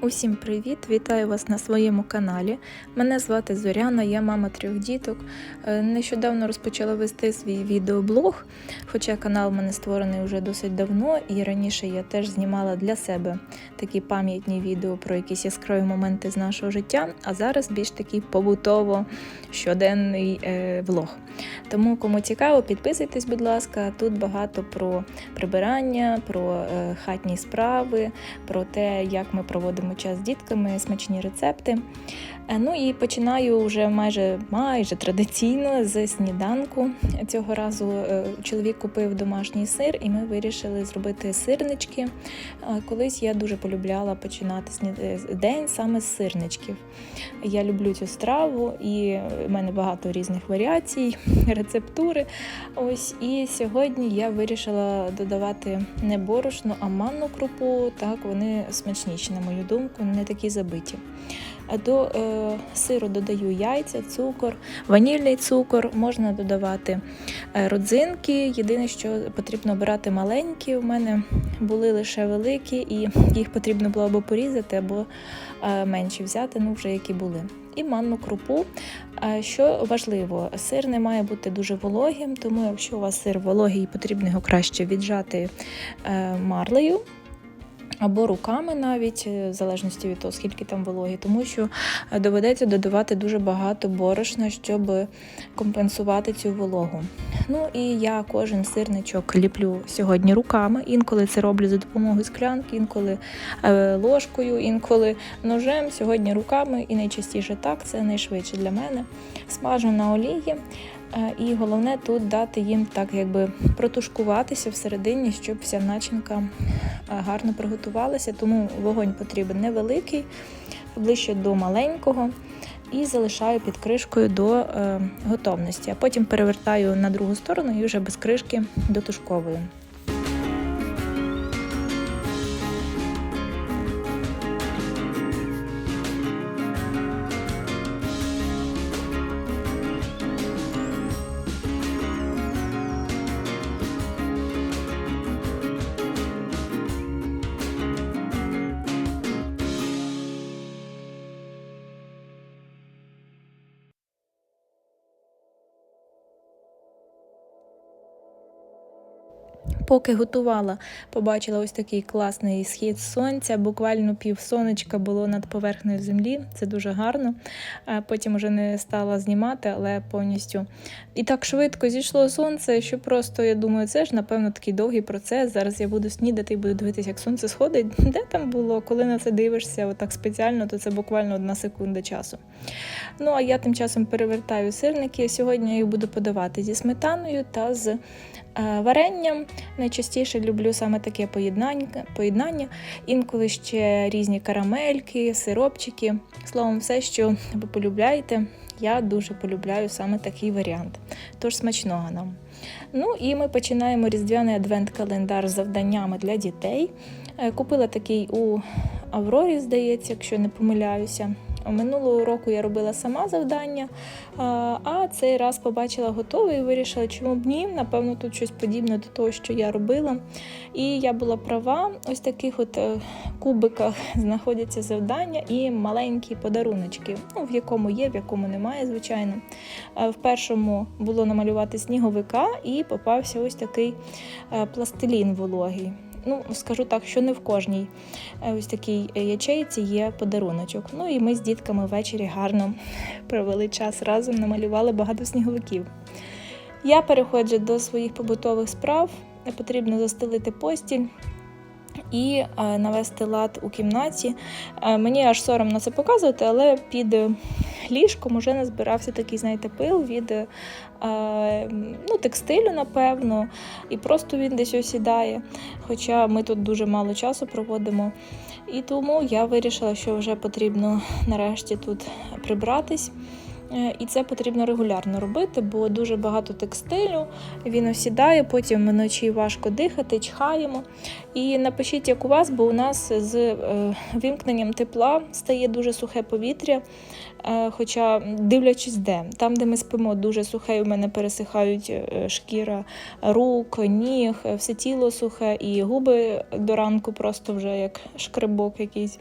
Усім привіт! Вітаю вас на своєму каналі. Мене звати Зоряна, я мама трьох діток. Е, Нещодавно розпочала вести свій відеоблог, хоча канал в мене створений вже досить давно, і раніше я теж знімала для себе такі пам'ятні відео про якісь яскраві моменти з нашого життя, а зараз більш такий побутово щоденний е, влог. Тому, кому цікаво, підписуйтесь, будь ласка. Тут багато про прибирання, про е, хатні справи, про те, як ми проводимо час з дітками, смачні рецепти. Е, Ну і починаю вже майже майже традиційно з сніданку. Цього разу е, чоловік купив домашній сир, і ми вирішили зробити сирнички. Е, Колись я дуже полюбляла починати день саме з сирничків. Я люблю цю страву, і в мене багато різних варіацій, рецептури. Ось і сьогодні я вирішила додавати не борошно, а манну крупу. Так вони смачніші, на мою думку, не такі забиті. До е, сиру додаю яйця, цукор, ванільний цукор, можна додавати е, родзинки. Єдине, що потрібно обирати маленькі. У мене були лише великі, і їх потрібно було або порізати, або е, менші взяти, ну вже які були. І манну крупу. Що важливо, сир не має бути дуже вологим, тому якщо у вас сир вологий, потрібно його краще віджати е, марлею. Або руками навіть, е, в залежності від того, скільки там вологі, тому що е, доведеться додавати дуже багато борошна, щоб компенсувати цю вологу. Ну і я кожен сирничок ліплю сьогодні руками. Інколи це роблю за допомогою склянки, інколи е, ложкою, інколи ножем. Сьогодні руками і найчастіше так, це найшвидше для мене. Смажу на олії. Е, І головне тут дати їм так, якби протушкуватися всередині, щоб вся начинка е, гарно приготувалася. Тому вогонь потрібен невеликий, ближче до маленького. І залишаю під кришкою до е, готовності. А потім перевертаю на другу сторону і вже без кришки дотушковую. Поки готувала, побачила ось такий класний схід сонця. Буквально пів сонечка було над поверхнею землі. Це дуже гарно. Потім вже не стала знімати, але повністю і так швидко зійшло сонце, що просто я думаю, це ж напевно такий довгий процес. Зараз я буду снідати і буду дивитися, як сонце сходить. Де там було? Коли на це дивишся, отак спеціально, то це буквально одна секунда часу. Ну а я тим часом перевертаю сирники. Сьогодні я їх буду подавати зі сметаною та з варенням. Найчастіше люблю саме таке поєднання, поєднання. Інколи ще різні карамельки, сиропчики. Словом, все, що ви полюбляєте. Я дуже полюбляю саме такий варіант. Тож смачного нам. Ну і ми починаємо різдвяний адвент-календар з завданнями для дітей. Е, Купила такий у Аврорі, здається, якщо не помиляюся. Минулого року я робила сама завдання, а цей раз побачила готовий і вирішила, чому б ні. Напевно, тут щось подібне до того, що я робила. І я була права. Ось таких от е, кубиках знаходяться завдання і маленькі подаруночки, ну, в якому є, в якому немає, звичайно. Е, В першому було намалювати сніговика, і попався ось такий е, пластилін вологий. Ну, скажу так, що не в кожній е, ось такій ячейці є подаруночок. Ну і ми з дітками ввечері гарно провели час разом, намалювали багато сніговиків. Я переходжу до своїх побутових справ. Потрібно застелити постіль і е, навести лад у кімнаті. Е, Мені аж соромно це показувати, але під ліжком уже назбирався такий, знаєте, пил від е, ну, текстилю, напевно, і просто він десь осідає. Хоча ми тут дуже мало часу проводимо. І тому я вирішила, що вже потрібно нарешті тут прибратись. Е, І це потрібно регулярно робити, бо дуже багато текстилю, він осідає, потім вночі важко дихати, чхаємо. І напишіть, як у вас, бо у нас з е, вимкненням тепла стає дуже сухе повітря. Е, Хоча, дивлячись, де там, де ми спимо, дуже сухе, в мене пересихають е, шкіра рук, ніг, е, все тіло сухе, і губи до ранку просто вже як шкребок якийсь.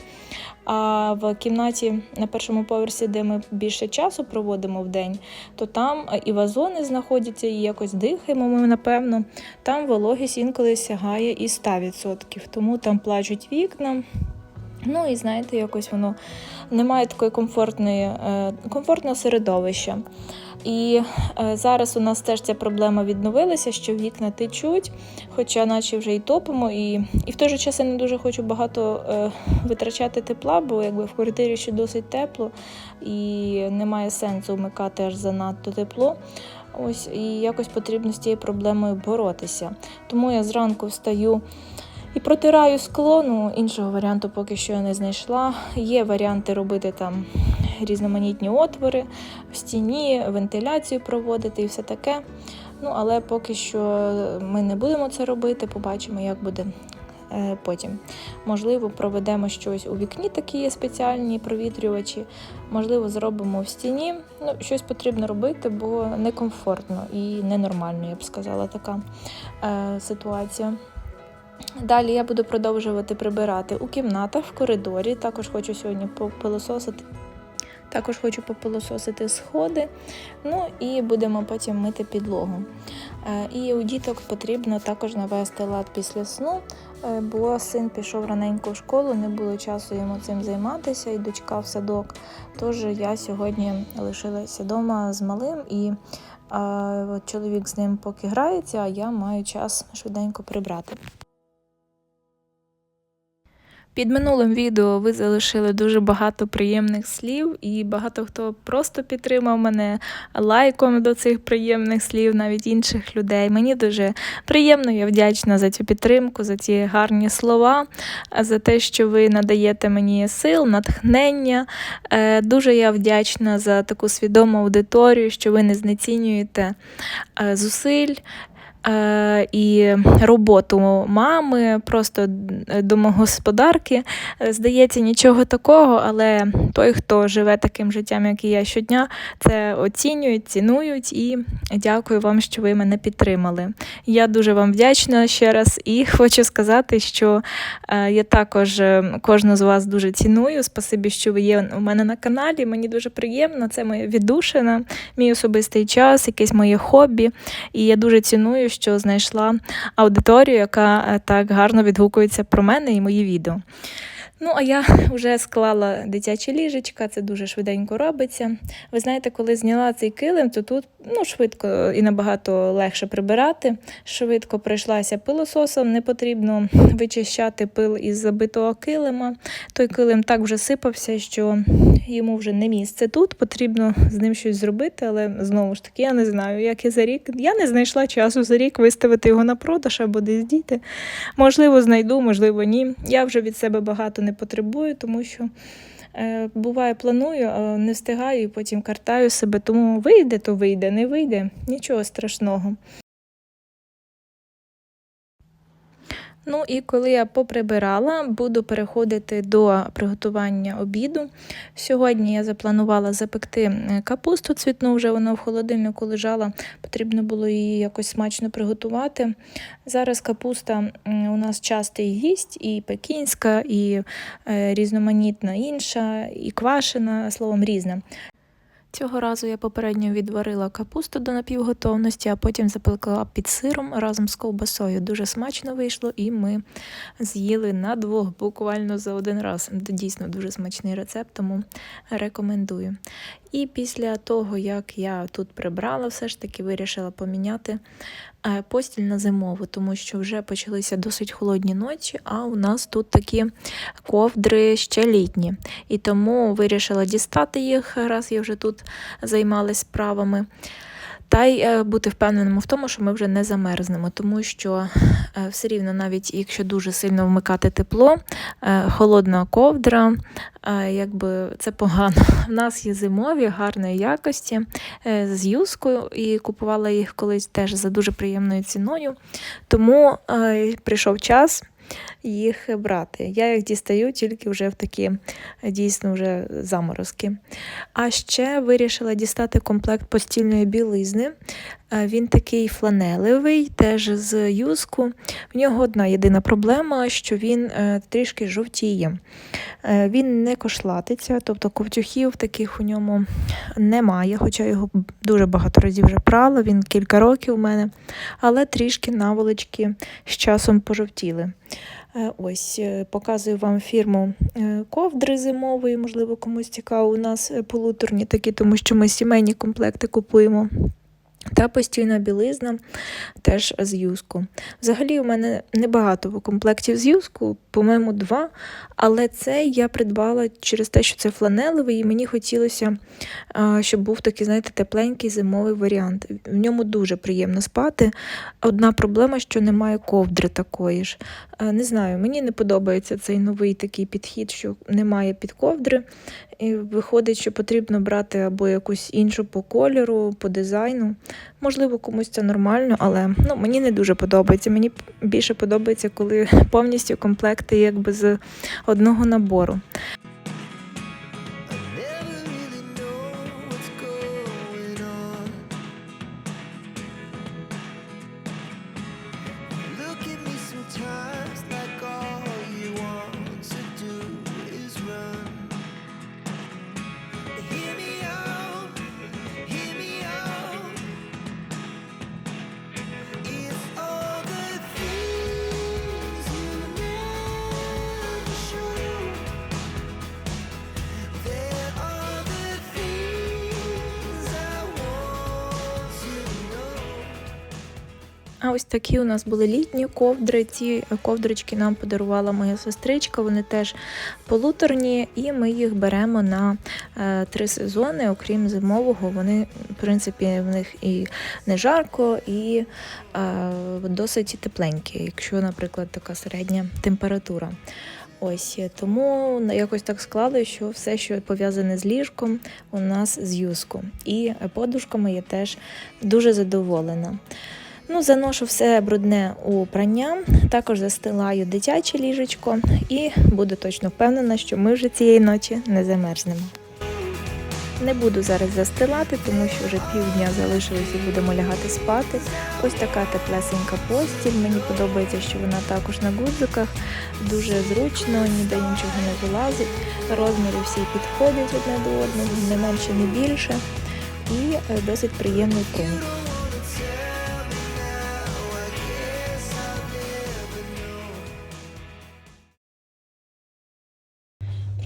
А в кімнаті на першому поверсі, де ми більше часу проводимо в день, то там і вазони знаходяться, і якось дихаємо ми, напевно. Там вологість інколи сягає і 100%. Тому там плачуть вікна. Ну і знаєте, якось воно немає такої комфортної, е, комфортного середовища. І е, зараз у нас теж ця проблема відновилася, що вікна течуть, хоча наче вже і топимо, і, і в той же час я не дуже хочу багато е, витрачати тепла, бо якби в квартирі ще досить тепло і немає сенсу вмикати аж занадто тепло. Ось і якось потрібно з цією проблемою боротися. Тому я зранку встаю і протираю скло. Ну, іншого варіанту поки що я не знайшла. Є варіанти робити там різноманітні отвори в стіні, вентиляцію проводити і все таке. Ну, але поки що ми не будемо це робити, побачимо, як буде е, потім. Можливо, проведемо щось у вікні, такі є спеціальні провітрювачі. Можливо, зробимо в стіні. Ну, щось потрібно робити, бо некомфортно і ненормально, я б сказала, така е, ситуація. Далі я буду продовжувати прибирати у кімнатах, в коридорі. Також хочу сьогодні попилососити. Також хочу попилососити сходи, ну і будемо потім мити підлогу. Е, І у діток потрібно також навести лад після сну, е, бо син пішов раненько в школу, не було часу йому цим займатися, і дочка в садок. Тож я сьогодні лишилася вдома з малим, і чоловік з ним поки грається, а я маю час швиденько прибрати. Під минулим відео ви залишили дуже багато приємних слів, і багато хто просто підтримав мене лайком до цих приємних слів, навіть інших людей. Мені дуже приємно, я вдячна за цю підтримку, за ці гарні слова, за те, що ви надаєте мені сил, натхнення. Е, Дуже я вдячна за таку свідому аудиторію, що ви не знецінюєте е, зусиль. Е, і роботу мами, просто домогосподарки. Е, Здається, нічого такого, але той, хто живе таким життям, як і я щодня, це оцінюють, цінують і дякую вам, що ви мене підтримали. Я дуже вам вдячна ще раз і хочу сказати, що е, я також кожну з вас дуже ціную. Спасибі, що ви є у мене на каналі. Мені дуже приємно. Це моя віддушина, мій особистий час, якесь моє хобі. І я дуже ціную, що знайшла аудиторію, яка е, так гарно відгукується про мене і мої відео. Ну, а я вже склала дитяче ліжечка, це дуже швиденько робиться. Ви знаєте, коли зняла цей килим, то тут ну, швидко і набагато легше прибирати. Швидко пройшлася пилососом, не потрібно вичищати пил із забитого килима. Той килим так вже сипався, що йому вже не місце тут. Потрібно з ним щось зробити, але знову ж таки, я не знаю, як і за рік. Я не знайшла часу за рік виставити його на продаж або десь діти. Можливо, знайду, можливо, ні. Я вже від себе багато не потребую, тому що. е, Буває, планую, а не встигаю і потім картаю себе. Тому вийде, то вийде, не вийде, нічого страшного. Ну і коли я поприбирала, буду переходити до приготування обіду. Сьогодні я запланувала запекти е, капусту цвітну, вже вона в холодильнику лежала, потрібно було її якось смачно приготувати. Зараз капуста у нас частий гість, і пекінська, і е, різноманітна інша, і квашена, словом, різна. Цього разу я попередньо відварила капусту до напівготовності, а потім запекла під сиром разом з ковбасою. Дуже смачно вийшло, і ми з'їли на двох буквально за один раз. Дійсно дуже смачний рецепт, тому рекомендую. І після того, як я тут прибрала, все ж таки вирішила поміняти постіль на зимову, тому що вже почалися досить холодні ночі, а у нас тут такі ковдри ще літні. І тому вирішила дістати їх, раз я вже тут займалась справами. Та й е, бути впевненим в тому, що ми вже не замерзнемо, тому що е, все рівно, навіть якщо дуже сильно вмикати тепло, е, холодна ковдра, якби це погано. У нас є зимові гарної якості з юскою, і купувала їх колись теж за дуже приємною ціною. Тому прийшов час їх брати. Я їх дістаю тільки вже в такі дійсно вже заморозки. А ще вирішила дістати комплект постільної білизни. Е, Він такий фланелевий, теж з юску. В нього одна єдина проблема, що він е, трішки жовтіє. Е, Він не кошлатиться, тобто ковтюхів таких у ньому немає, хоча його дуже багато разів вже прала, він кілька років у мене, але трішки наволочки з часом пожовтіли. Ось показую вам фірму ковдри зимової, можливо, комусь цікаво. У нас полуторні такі, тому що ми сімейні комплекти купуємо. Та постільна білизна теж з юску. Взагалі, у мене небагато комплектів з юску, по-моєму, два. Але цей я придбала через те, що це фланелевий, і мені хотілося, щоб був такий, знаєте, тепленький зимовий варіант. В ньому дуже приємно спати. Одна проблема, що немає ковдри такої ж. Не знаю, мені не подобається цей новий такий підхід, що немає підковдри. І виходить, що потрібно брати або якусь іншу по кольору, по дизайну. Можливо, комусь це нормально, але ну, мені не дуже подобається. Мені більше подобається, коли повністю комплекти якби з одного набору. А ось такі у нас були літні ковдри. Ці ковдрички нам подарувала моя сестричка. Вони теж полуторні, і ми їх беремо на е, три сезони, окрім зимового. Вони, в принципі, в них і не жарко, і е, досить тепленькі, якщо, наприклад, така середня температура. Ось тому якось так склали, що все, що пов'язане з ліжком, у нас з юску. І подушками я теж дуже задоволена. Ну, заношу все брудне у прання, також застилаю дитяче ліжечко і буду точно впевнена, що ми вже цієї ночі не замерзнемо. Не буду зараз застилати, тому що вже півдня залишилось і будемо лягати спати. Ось така теплесенька постіль. Мені подобається, що вона також на гудзиках. Дуже зручно, ніде нічого не вилазить. Розміри всі підходять одне до одного, не менше, не більше. І е, досить приємний принт.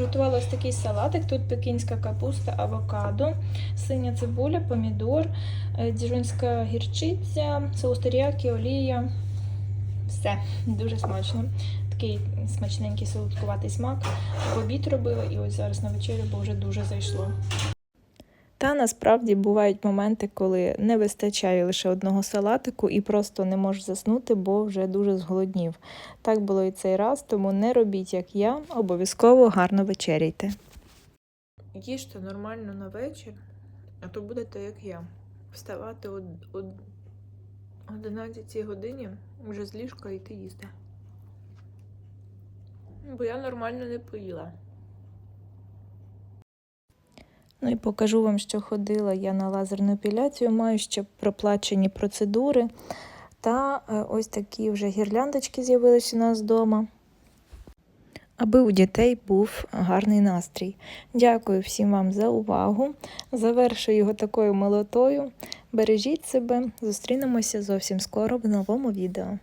Приготувала ось такий салатик. Тут пекінська капуста, авокадо, синя цибуля, помідор, діжунська гірчиця, соус теріякі, олія. Все, дуже смачно. Такий смачненький солодкуватий смак. В обід робила і ось зараз на вечерю, бо вже дуже зайшло. Та насправді бувають моменти, коли не вистачає лише одного салатику і просто не можеш заснути, бо вже дуже зголоднів. Так було і цей раз, тому не робіть, як я, обов'язково гарно вечеряйте. Їжте нормально на вечір, а то будете як я. Вставати о, о 11 годині вже з ліжка йти їсти. Бо я нормально не поїла. Ну і покажу вам, що ходила я на лазерну епіляцію, маю ще проплачені процедури. Та е, ось такі вже гірляндочки з'явилися у нас вдома. Аби у дітей був гарний настрій. Дякую всім вам за увагу. Завершую його такою милотою. Бережіть себе, зустрінемося зовсім скоро в новому відео.